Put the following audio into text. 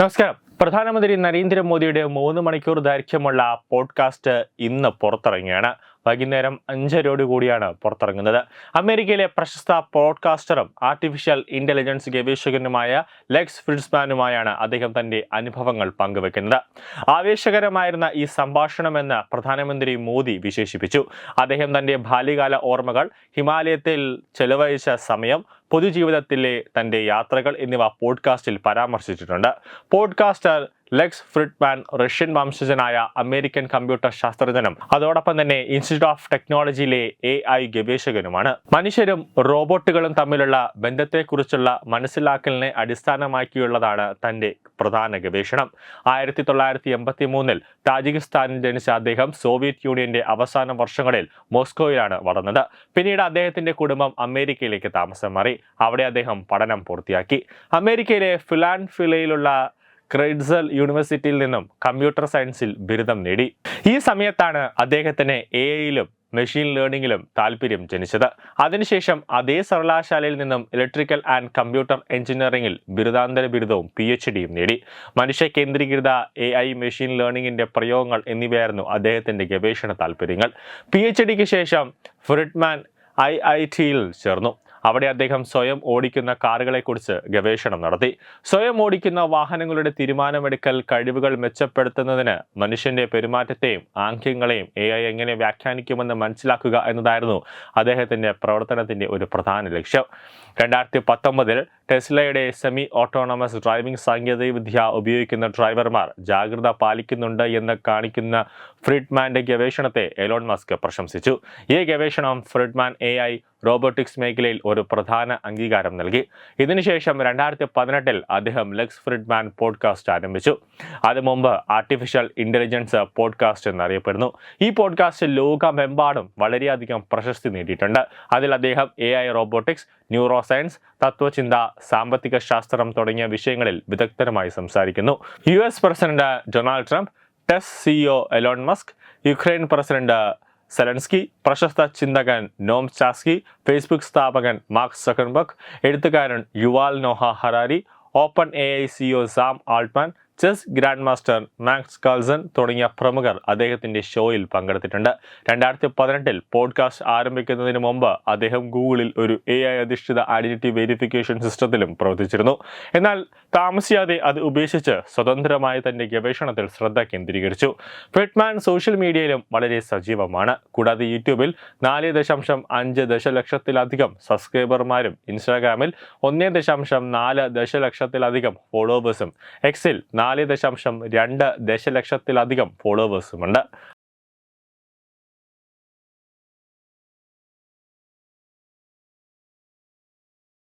നമസ്കാരം. പ്രധാനമന്ത്രി നരേന്ദ്രമോദിയുടെ മൂന്ന് മണിക്കൂർ ദൈർഘ്യമുള്ള പോഡ്കാസ്റ്റ് ഇന്ന് പുറത്തിറങ്ങിയാണ് വൈകുന്നേരം അഞ്ചരയോട് കൂടിയാണ് പുറത്തിറങ്ങുന്നത്. അമേരിക്കയിലെ പ്രശസ്ത പോഡ്കാസ്റ്ററും ആർട്ടിഫിഷ്യൽ ഇന്റലിജൻസ് ഗവേഷകനുമായ ലെക്സ് ഫ്രിഡ്സ്മാനുമായാണ് അദ്ദേഹം തന്റെ അനുഭവങ്ങൾ പങ്കുവെക്കുന്നത് ആവേശകരമായിരുന്ന ഈ സംഭാഷണമെന്ന് പ്രധാനമന്ത്രി മോദി വിശേഷിപ്പിച്ചു. അദ്ദേഹം തന്റെ ബാല്യകാല ഓർമ്മകൾ ഹിമാലയത്തിൽ ചെലവഴിച്ച സമയം പൊതുജീവിതത്തിലെ തന്റെ യാത്രകൾ എന്നിവ പോഡ്കാസ്റ്റിൽ പരാമർശിച്ചിട്ടുണ്ട്. പോഡ്കാസ്റ്റർ ലെക്സ് ഫ്രിഡ്മാൻ റഷ്യൻ വംശജനായ അമേരിക്കൻ കമ്പ്യൂട്ടർ ശാസ്ത്രജ്ഞനും അതോടൊപ്പം തന്നെ ഇൻസ്റ്റിറ്റ്യൂട്ട് ഓഫ് ടെക്നോളജിയിലെ എ ഐ ഗവേഷകനുമാണ്. മനുഷ്യരും റോബോട്ടുകളും തമ്മിലുള്ള ബന്ധത്തെക്കുറിച്ചുള്ള മനസ്സിലാക്കലിനെ അടിസ്ഥാനമാക്കിയുള്ളതാണ് തന്റെ പ്രധാന ഗവേഷണം. ആയിരത്തി തൊള്ളായിരത്തി എൺപത്തി മൂന്നിൽ താജിക്കിസ്ഥാനിൽ ജനിച്ച അദ്ദേഹം സോവിയറ്റ് യൂണിയന്റെ അവസാന വർഷങ്ങളിൽ മോസ്കോയിലാണ് വളർന്നത്. പിന്നീട് അദ്ദേഹത്തിന്റെ കുടുംബം അമേരിക്കയിലേക്ക് താമസം മാറി. അവിടെ അദ്ദേഹം പഠനം പൂർത്തിയാക്കി. അമേരിക്കയിലെ ഫിലാൻഫിലയിലുള്ള ക്രൈഡ്സൽ യൂണിവേഴ്സിറ്റിയിൽ നിന്നും കമ്പ്യൂട്ടർ സയൻസിൽ ബിരുദം നേടി. ഈ സമയത്താണ് അദ്ദേഹത്തിന് എ ഐയിലും മെഷീൻ ലേണിംഗിലും താല്പര്യം ജനിച്ചത്. അതിനുശേഷം അതേ സർവകലാശാലയിൽ നിന്നും ഇലക്ട്രിക്കൽ ആൻഡ് കമ്പ്യൂട്ടർ എഞ്ചിനീയറിംഗിൽ ബിരുദാന്തര ബിരുദവും പി എച്ച് ഡിയും നേടി. മനുഷ്യ കേന്ദ്രീകൃത എ ഐ മെഷീൻ ലേണിംഗിന്റെ പ്രയോഗങ്ങൾ എന്നിവയായിരുന്നു അദ്ദേഹത്തിന്റെ ഗവേഷണ താല്പര്യങ്ങൾ. പി എച്ച് ഡിക്ക് ശേഷം ഫ്രിഡ്മാൻ ഐ ഐ ടിയിൽ ചേർന്നു. അവിടെ അദ്ദേഹം സ്വയം ഓടിക്കുന്ന കാറുകളെക്കുറിച്ച് ഗവേഷണം നടത്തി. സ്വയം ഓടിക്കുന്ന വാഹനങ്ങളുടെ തീരുമാനമെടുക്കൽ കഴിവുകൾ മെച്ചപ്പെടുത്തുന്നതിന് മനുഷ്യന്റെ പെരുമാറ്റത്തെയും ആംഗ്യങ്ങളെയും എ ഐ എങ്ങനെ വ്യാഖ്യാനിക്കുമെന്ന് മനസ്സിലാക്കുക എന്നതായിരുന്നു അദ്ദേഹത്തിന്റെ പ്രവർത്തനത്തിന്റെ ഒരു പ്രധാന ലക്ഷ്യം. രണ്ടായിരത്തി പത്തൊമ്പതിൽ ടെസ്ലയുടെ സെമി ഓട്ടോണമസ് ഡ്രൈവിംഗ് സാങ്കേതികവിദ്യ ഉപയോഗിക്കുന്ന ഡ്രൈവർമാർ ജാഗ്രത പാലിക്കുന്നുണ്ട് എന്ന് കാണിക്കുന്ന ഫ്രിഡ്മാന്റെ ഗവേഷണത്തെ എലോൺ മസ്ക് പ്രശംസിച്ചു. ഈ ഗവേഷണം ഫ്രിഡ്മാൻ എ റോബോട്ടിക്സ് മേഖലയിൽ ഒരു പ്രധാന അംഗീകാരം നൽകി. ഇതിനുശേഷം രണ്ടായിരത്തി പതിനെട്ടിൽ അദ്ദേഹം ലെക്സ് ഫ്രിഡ്മാൻ പോഡ്കാസ്റ്റ് ആരംഭിച്ചു. അത് മുമ്പ് ആർട്ടിഫിഷ്യൽ ഇന്റലിജൻസ് പോഡ്കാസ്റ്റ് എന്നറിയപ്പെടുന്നു. ഈ പോഡ്കാസ്റ്റ് ലോകമെമ്പാടും വളരെയധികം പ്രശസ്തി നേടിയിട്ടുണ്ട്. അതിൽ അദ്ദേഹം A I robotics neuro science തത്വചിന്ത സാമ്പത്തിക ശാസ്ത്രം തുടങ്ങിയ വിഷയങ്ങളിൽ വിദഗ്ധരുമായി സംസാരിക്കുന്നു. U S president Donald Trump Tesla CEO Elon Musk Ukraine president Zelensky പ്രശസ്ത ചിന്തകൻ നോം ചാസ്കി ഫേസ്ബുക്ക് സ്ഥാപകൻ മാർക്ക് സക്കൻബർഗ് എഴുത്തുകാരൻ Yuval Noah Harari Open A I CEO Sam Altman chess grand master Max Carlsen തുടങ്ങിയ പ്രമുഖർ അദ്ദേഹത്തിന്റെ ഷോയിൽ പങ്കെടുത്തിട്ടുണ്ട്. രണ്ടായിരത്തി പതിനെട്ടിൽ പോഡ്കാസ്റ്റ് ആരംഭിക്കുന്നതിന് മുമ്പ് അദ്ദേഹം ഗൂഗിളിൽ ഒരു എ ഐ അധിഷ്ഠിത ഐഡന്റിറ്റി വെരിഫിക്കേഷൻ സിസ്റ്റത്തിലും പ്രവർത്തിച്ചിരുന്നു. എന്നാൽ താമസിയാതെ അത് ഉപേക്ഷിച്ച് സ്വതന്ത്രമായി തന്റെ ഗവേഷണത്തിൽ ശ്രദ്ധ കേന്ദ്രീകരിച്ചു. ഫിറ്റ്മാൻ സോഷ്യൽ മീഡിയയിലും വളരെ സജീവമാണ്. കൂടാതെ യൂട്യൂബിൽ നാല് ദശാംശം അഞ്ച് ദശലക്ഷത്തിലധികം സബ്സ്ക്രൈബർമാരും ഇൻസ്റ്റാഗ്രാമിൽ ഒന്നേ ദശാംശം നാല് ദശലക്ഷത്തിലധികം ഫോളോവേഴ്സും എക്സിൽ നാല് ദശാംശം രണ്ട് ദശലക്ഷത്തിലധികം ഫോളോവേഴ്സുമുണ്ട്